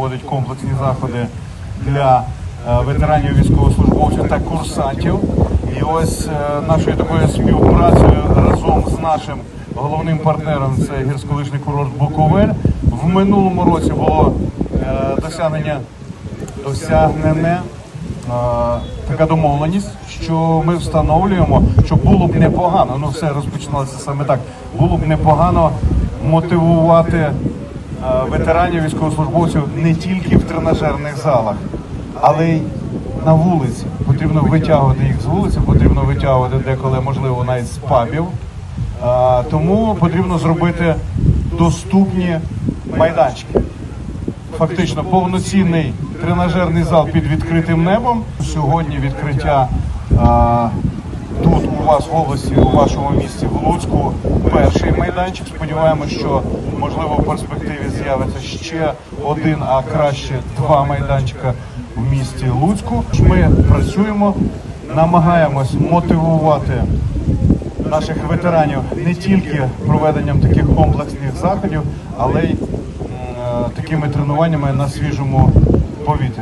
проводить комплексні заходи для е, ветеранів військовослужбовців та курсантів. І ось е, нашою такою співпрацею разом з нашим головним партнером це гірськолижний курорт Буковель. В минулому році було е, досягнення досягнене така домовленість, що ми встановлюємо, що було б непогано, ну все розпочиналося саме так. Було б непогано мотивувати ветеранів військовослужбовців не тільки в тренажерних залах, але й на вулиці. Потрібно витягувати їх з вулиці, потрібно витягувати деколи, можливо, навіть з пабів. Е, Тому потрібно зробити доступні майданчики фактично повноцінний тренажерний зал під відкритим небом. Сьогодні відкриття у вас в області, у вашому місті в Луцьку, перший майданчик. Сподіваємося, що можливо в перспективі з'явиться ще один, а краще два майданчика в місті Луцьку. Ми працюємо, намагаємось мотивувати наших ветеранів не тільки проведенням таких комплексних заходів, але й е, такими тренуваннями на свіжому повітрі.